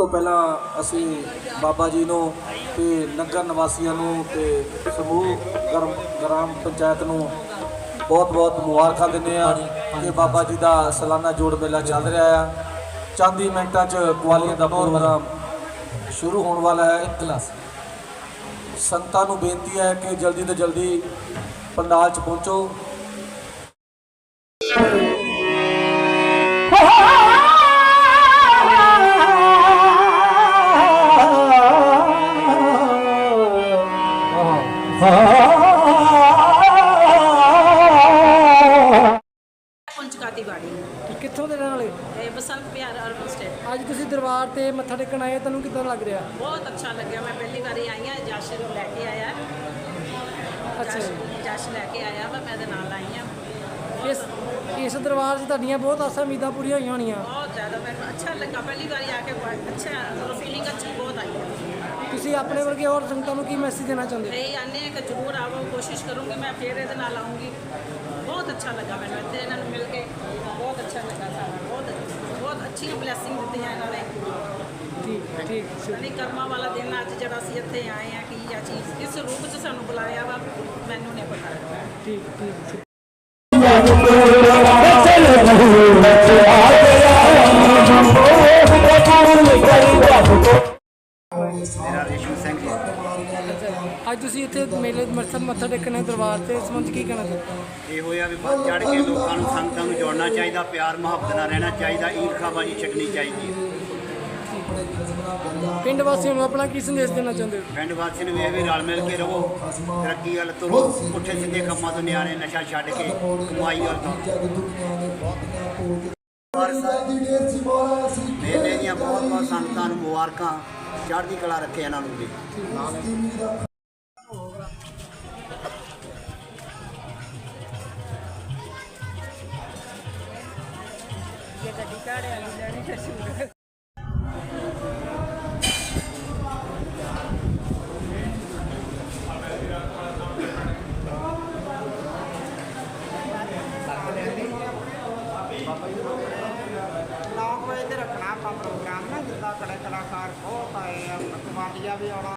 ਤੋਂ ਪਹਿਲਾਂ ਅਸੀਂ ਬਾਬਾ ਜੀ ਨੂੰ ਤੇ ਨਗਰ ਨਿਵਾਸੀਆਂ ਨੂੰ ਤੇ ਸਮੂਹ ਗਰਮ ਗ੍ਰਾਮ ਪੰਚਾਇਤ ਨੂੰ ਬਹੁਤ-ਬਹੁਤ ਮੁਬਾਰਕਾਂ ਦਿੰਦੇ ਆ ਕਿ ਬਾਬਾ ਜੀ ਦਾ ਸਾਲਾਨਾ ਜੋੜ ਮੇਲਾ ਚੱਲ ਰਿਹਾ ਆ। ਚਾਂਦੀ ਮਿੰਟਾਂ 'ਚ ਕੁਆਲੀਆਂ ਦਾ ਪ੍ਰੋਗਰਾਮ ਸ਼ੁਰੂ ਹੋਣ ਵਾਲਾ ਹੈ ਕਲਾਸ। ਸੰਤਾਂ ਨੂੰ ਬੇਨਤੀ ਹੈ ਕਿ ਜਲਦੀ ਤੋਂ ਜਲਦੀ ਪੰਡਾਲ 'ਚ ਪਹੁੰਚੋ। ਪੁੰਚਕਾ ਦੀ ਗਾੜੀ ਕਿੱਥੋਂ ਦੇ ਰਹਿਣ ਵਾਲੇ? ਇਹ ਬਸੰਤ ਵਿਹਾਰ ਅਰਬਨ ਸਟੇਟ ਅੱਜ ਤੁਸੀਂ ਦਰਬਾਰ ਤੇ ਮੱਥਾ ਟੇਕਣ ਆਏ ਤੁਹਾਨੂੰ ਕਿੱਦਾਂ ਲੱਗ ਰਿਹਾ? ਬਹੁਤ ਅੱਛਾ ਲੱਗਿਆ। ਮੈਂ ਪਹਿਲੀ ਵਾਰੀ ਆਈ ਹਾਂ ਜਸ਼ ਨੂੰ ਲੈ ਕੇ ਆਇਆ। ਅੱਛਾ ਜੀ। ਜਸ਼ ਲੈ ਕੇ ਆਇਆ ਵਾ ਮੈਂ ਇਹਦੇ ਨਾਲ ਆਈ ਹਾਂ। ਇਸ ਇਸ ਦਰਬਾਰ 'ਚ ਤੁਹਾਡੀਆਂ ਬਹੁਤ ਆਸਾਂ ਉਮੀਦਾਂ ਪੂਰੀਆਂ ਹੋਈਆਂ ਹੋਣੀਆਂ। ਬਹੁਤ ਜ਼ਿਆਦਾ। ਮੈਨੂੰ ਅੱਛਾ ਲੱਗਾ। ਪਹਿਲੀ ਵਾਰੀ ਆ ਕੇ ਬਹੁਤ ਅੱਛਾ ਫੀਲਿੰਗ ਅੱਛੀ ਬਹੁਤ ਆਈ ਹੈ ਤੁਸੀਂ ਆਪਣੇ ਵਰਗੇ ਹੋਰ ਸੰਗਤਾਂ ਨੂੰ ਕੀ ਮੈਸੇਜ ਦੇਣਾ ਚਾਹੁੰਦੇ ਹੋ? ਇਹ ਆਨੇ ਕਿ ਜ਼ਰੂਰ ਆਵੋ ਕੋਸ਼ਿਸ਼ ਕਰੂੰਗੀ ਮੈਂ ਫੇਰ ਇਹਦੇ ਨਾਲ ਆਉਂਗੀ ਬਹੁਤ ਅੱਛਾ ਲੱਗਾ ਮੈਨੂੰ ਇੱਥੇ ਇਹਨਾਂ ਨੂੰ ਮਿਲ ਕੇ। ਬਹੁਤ ਅੱਛਾ ਲੱਗਾ ਸਾਰਾ ਬਹੁਤ ਬਹੁਤ ਅੱਛੀ ਬਲੇਸਿੰਗ ਦਿੱਤੀਆਂ ਇਹਨਾਂ ਨੇ। ਠੀਕ ਠੀਕ ਸ਼ੁਕਰੀਆ। ਨਹੀਂ ਕਰਮਾਂ ਵਾਲਾ ਦਿਨ ਅੱਜ ਜਿਹੜਾ ਅਸੀਂ ਇੱਥੇ ਆਏ ਆ ਕੀ ਆ ਚੀਜ਼ ਕਿਸ ਰੂਪ 'ਚ ਸਾਨੂੰ ਬੁਲਾਇਆ ਵਾ ਮੈਨੂੰ ਨਹੀਂ ਪਤਾ ਠੀਕ ਠੀਕ ਠੀਕ। ਅੱਜ ਤੁਸੀਂ ਇੱਥੇ ਮੇਲੇ ਮੱਥਾ ਮੱਥਾ ਟੇਕਣ ਦਰਬਾਰ ਤੇ ਇਸ ਸੰਬੰਧ ਕੀ ਕਹਿਣਾ ਚਾਹੁੰਦੇ ਇਹ ਹੋਇਆ ਵੀ ਵੱਧ ਚੜ ਕੇ ਲੋਕਾਂ ਨੂੰ ਸੰਗਤਾਂ ਨੂੰ ਜੋੜਨਾ ਚਾਹੀਦਾ ਪਿਆਰ ਮੁਹੱਬਤ ਨਾਲ ਰਹਿਣਾ ਚਾਹੀਦਾ ਈਰਖਾਬਾਜ਼ੀ ਛੱਡਣੀ ਚਾਹੀਦੀ ਹੈ। ਪਿੰਡ ਵਾਸੀਆਂ ਨੂੰ ਆਪਣਾ ਕੀ ਸੰਦੇਸ਼ ਦੇਣਾ ਚਾਹੁੰਦੇ ਹੋ? ਪਿੰਡ ਵਾਸੀਆਂ ਨੂੰ ਵੀ ਇਹ ਵੀ ਰਲ ਮਿਲ ਕੇ ਰਹੋ ਤਰੱਕੀ ਵੱਲ ਤੁਰੋ ਪੁੱਠੇ ਸਿੱਧੇ ਕੰਮਾਂ ਤੋਂ ਨਿਆਰੇ ਨਸ਼ਾ ਛੱਡ ਕੇ ਕਮਾਈ ਵੱਲ ਤੁਰੋ। ਮੇਲੇ ਦੀਆਂ ਬਹੁਤ ਬਹੁਤ ਸੰਗਤਾਂ ਨੂੰ ਮੁਬਾਰਕਾਂ ਚੜ੍ਹਦੀ ਕਲਾ ਰੱਖੇ ਇਹਨਾਂ ਨੂੰ ਵੀ। ਨੌ ਵਜੇ ਤੇ ਰੱਖਣਾ ਆਪਾਂ ਪ੍ਰੋਗਰਾਮ ਨਾ ਜਿੱਦਾਂ ਕੜੇ ਕਲਾਕਾਰ ਬਹੁਤ ਆਏ ਆ ਕਮਾਡੀਆ ਵੀ ਆਉਣਾ